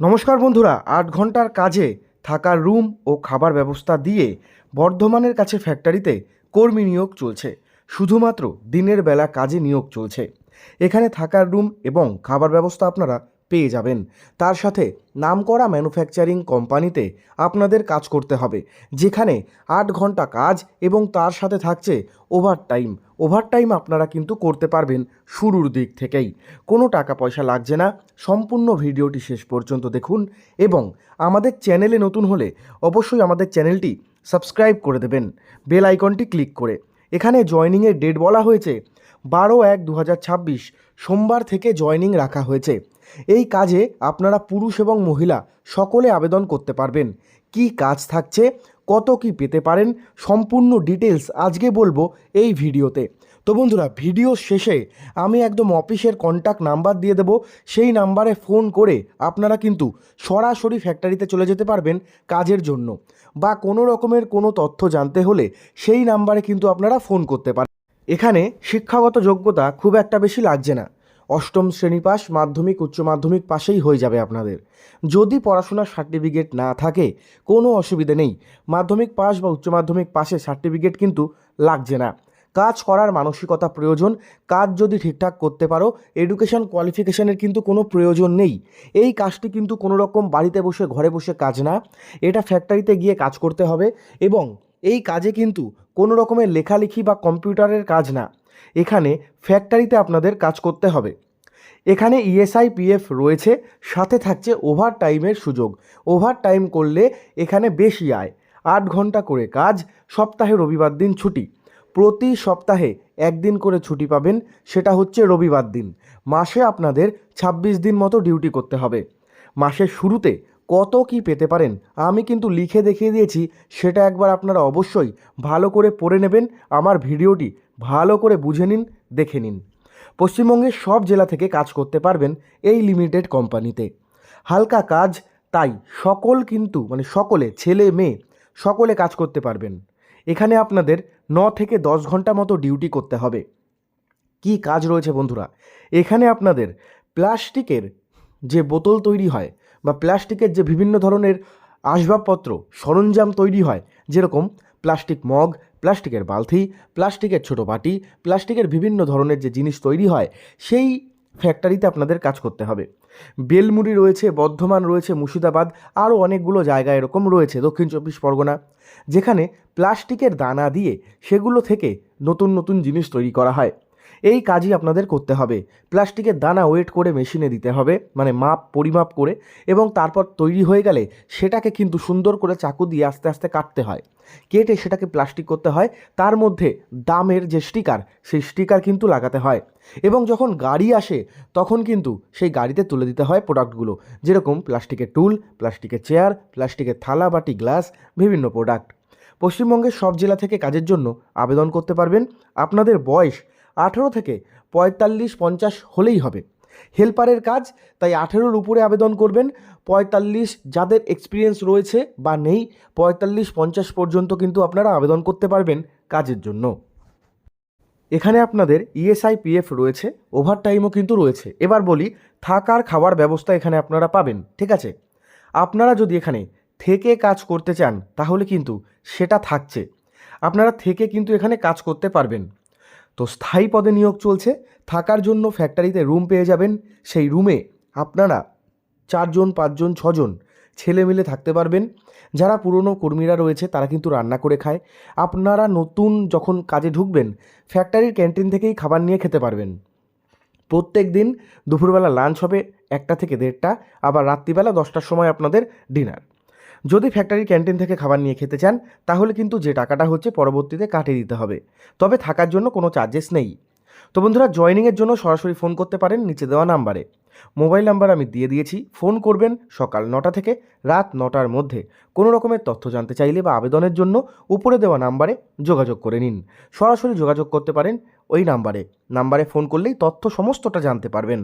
নমস্কার বন্ধুরা, আট ঘণ্টার কাজে থাকার রুম ও খাবার ব্যবস্থা দিয়ে বর্ধমানের কাছে ফ্যাক্টরিতে কর্মী নিয়োগ চলছে। শুধুমাত্র দিনের বেলা কাজে নিয়োগ চলছে। এখানে থাকার রুম এবং খাবার ব্যবস্থা আপনারা পেয়ে যাবেন। তার সাথে নামকরা ম্যানুফ্যাকচারিং কোম্পানিতে আপনাদের কাজ করতে হবে, যেখানে আট ঘণ্টা কাজ এবং তার সাথে থাকছে ওভার টাইম ওভার টাইম আপনারা কিন্তু করতে পারবেন শুরুর দিক থেকেই। কোনো টাকা পয়সা লাগছে না, সম্পূর্ণ ভিডিওটি শেষ পর্যন্ত দেখুন এবং আমাদের চ্যানেলে নতুন হলে অবশ্যই আমাদের চ্যানেলটি সাবস্ক্রাইব করে দেবেন, বেল আইকনটি ক্লিক করে। এখানে জয়নিংয়ের ডেট বলা হয়েছে, বারো এক দু সোমবার থেকে জয়নিং রাখা হয়েছে। এই কাজে আপনারা পুরুষ এবং মহিলা সকলে আবেদন করতে পারবেন। কি কাজ থাকছে, কত কি পেতে পারেন, সম্পূর্ণ ডিটেলস আজকে বলব এই ভিডিওতে। তো বন্ধুরা, ভিডিও শেষে আমি একদম অফিসের কন্ট্যাক্ট নাম্বার দিয়ে দেবো। সেই নাম্বারে ফোন করে আপনারা কিন্তু সরাসরি ফ্যাক্টরিতে চলে যেতে পারবেন কাজের জন্য। বা কোনো রকমের কোনো তথ্য জানতে হলে সেই নাম্বারে কিন্তু আপনারা ফোন করতে পারেন এখানে শিক্ষাগত যোগ্যতা খুব একটা বেশি লাগছে না। অষ্টম শ্রেণি পাস, মাধ্যমিক, উচ্চ মাধ্যমিক পাশেই হয়ে যাবে আপনাদের। যদি পড়াশোনার সার্টিফিকেট না থাকে, কোনো অসুবিধে নেই। মাধ্যমিক পাস বা উচ্চ মাধ্যমিক পাশে সার্টিফিকেট কিন্তু লাগছে না। কাজ করার মানসিকতা প্রয়োজন, কাজ যদি ঠিকঠাক করতে পারো এডুকেশন কোয়ালিফিকেশনের কিন্তু কোনো প্রয়োজন নেই। এই কাজটি কিন্তু কোনো রকম বাড়িতে বসে, ঘরে বসে কাজ না। এটা ফ্যাক্টরিতে গিয়ে কাজ করতে হবে এবং এই কাজে কিন্তু কোনো রকমের লেখালেখি বা কম্পিউটারের কাজ না। এখানে ফ্যাক্টরিতে আপনাদের কাজ করতে হবে। এখানে E ইএসআই পিএফ রয়েছে, সাথে থাকছে ওভার টাইমের সুযোগ। ওভার টাইম করলে এখানে বেশি আয়, আট ঘণ্টা করে কাজ, সপ্তাহে রবিবার দিন ছুটি। প্রতি সপ্তাহে একদিন করে ছুটি পাবেন, সেটা হচ্ছে রবিবার দিন। মাসে আপনাদের ২৬ দিন মতো ডিউটি করতে হবে। মাসের শুরুতে কত কি পেতে পারেন? আমি কিন্তু লিখে দেখিয়ে দিয়েছি, সেটা একবার আপনারা অবশ্যই ভালো করে পড়ে নেবেন, আমার ভিডিওটি ভালো করে বুঝে নিন, দেখে নিন। পশ্চিমবঙ্গের সব জেলা থেকে কাজ করতে পারবেন এই লিমিটেড কোম্পানিতে হালকা কাজ, তাই সকল কিন্তু মানে সকলে, ছেলে, মেয়ে, সকলে কাজ করতে পারবেন। এখানে আপনাদের ন থেকে দশ ঘণ্টা মতো ডিউটি করতে হবে। কি কাজ রয়েছে বন্ধুরা? এখানে আপনাদের প্লাস্টিকের যে বোতল তৈরি হয় বা প্লাস্টিকের যে বিভিন্ন ধরনের আসবাবপত্র, সরঞ্জাম তৈরি হয়, যেরকম প্লাস্টিক মগ, প্লাস্টিকের বালতি, প্লাস্টিকের ছোটো বাটি, প্লাস্টিকের বিভিন্ন ধরনের যে জিনিস তৈরি হয়, সেই ফ্যাক্টরিতে আপনাদের কাজ করতে হবে। বেলমুড়ি রয়েছে, বর্ধমান রয়েছে, মুর্শিদাবাদ, আরও অনেকগুলো জায়গা এরকম রয়েছে, দক্ষিণ চব্বিশ পরগনা, যেখানে প্লাস্টিকের দানা দিয়ে সেগুলো থেকে নতুন নতুন জিনিস তৈরি করা হয়। এই কাজই আপনাদের করতে হবে। প্লাস্টিকের দানা ওয়েট করে মেশিনে দিতে হবে মানে মাপ, পরিমাপ করে এবং তারপর তৈরি হয়ে গেলে সেটাকে কিন্তু সুন্দর করে চাকু দিয়ে আস্তে আস্তে কাটতে হয়। কেটে সেটাকে প্লাস্টিক করতে হয়, তার মধ্যে দামের যে স্টিকার, সেই স্টিকার কিন্তু লাগাতে হয় এবং যখন গাড়ি আসে, তখন কিন্তু সেই গাড়িতে তুলে দিতে হয় প্রোডাক্টগুলো, যেরকম প্লাস্টিকের টুল, প্লাস্টিকের চেয়ার, প্লাস্টিকের থালা, বাটি, গ্লাস, বিভিন্ন প্রোডাক্ট। পশ্চিমবঙ্গের সব জেলা থেকে কাজের জন্য আবেদন করতে পারবেন। আপনাদের বয়স আঠেরো থেকে পঁয়তাল্লিশ পঞ্চাশ হলেই হবে। হেল্পারের কাজ, তাই আঠেরোর উপরে আবেদন করবেন। পঁয়তাল্লিশ যাদের এক্সপিরিয়েন্স রয়েছে বা নেই, পঁয়তাল্লিশ পঞ্চাশ পর্যন্ত কিন্তু আপনারা আবেদন করতে পারবেন কাজের জন্য। এখানে আপনাদের E ইএসআই পিএফ রয়েছে ওভারটাইমও কিন্তু রয়েছে। এবার বলি, থাকার খাবার ব্যবস্থা এখানে আপনারা পাবেন, ঠিক আছে? আপনারা যদি এখানে থেকে কাজ করতে চান, তাহলে কিন্তু সেটা থাকছে। আপনারা থেকে কিন্তু এখানে কাজ করতে পারবেন। তো স্থায়ী পদে নিয়োগ চলছে। থাকার জন্য ফ্যাক্টরিতে রুম পেয়ে যাবেন। সেই রুমে আপনারা চারজন, পাঁচজন, ছজন ছেলে মিলে থাকতে পারবেন। যারা পুরনো কর্মীরা রয়েছে, তারা কিন্তু রান্না করে খায়। আপনারা নতুন যখন কাজে ঢুকবেন ফ্যাক্টরির ক্যান্টিন থেকেই খাবার নিয়ে খেতে পারবেন। প্রত্যেক দিন দুপুরবেলা লাঞ্চ হবে একটা থেকে দেড়টা, আবার রাত্রিবেলা দশটার সময় আপনাদের ডিনার যদি ফ্যাক্টরি ক্যান্টিন থেকে খাবার নিয়ে খেতে চান, তাহলে কিন্তু যে টাকাটা হচ্ছে পরবর্তীতে কাটিয়ে দিতে হবে। তবে থাকার জন্য কোনো চার্জেস নেই। তো বন্ধুরা জয়নিংয়ের জন্য সরাসরি ফোন করতে পারেন নিচে দেওয়া নাম্বারে মোবাইল নাম্বার আমি দিয়ে দিয়েছি। ফোন করবেন সকাল নটা থেকে রাত নটার মধ্যে। কোনো রকমের তথ্য জানতে চাইলে বা আবেদনের জন্য উপরে দেওয়া নাম্বারে যোগাযোগ করে নিন। সরাসরি যোগাযোগ করতে পারেন ওই নাম্বারে নাম্বারে ফোন করলেই তথ্য সমস্তটা জানতে পারবেন।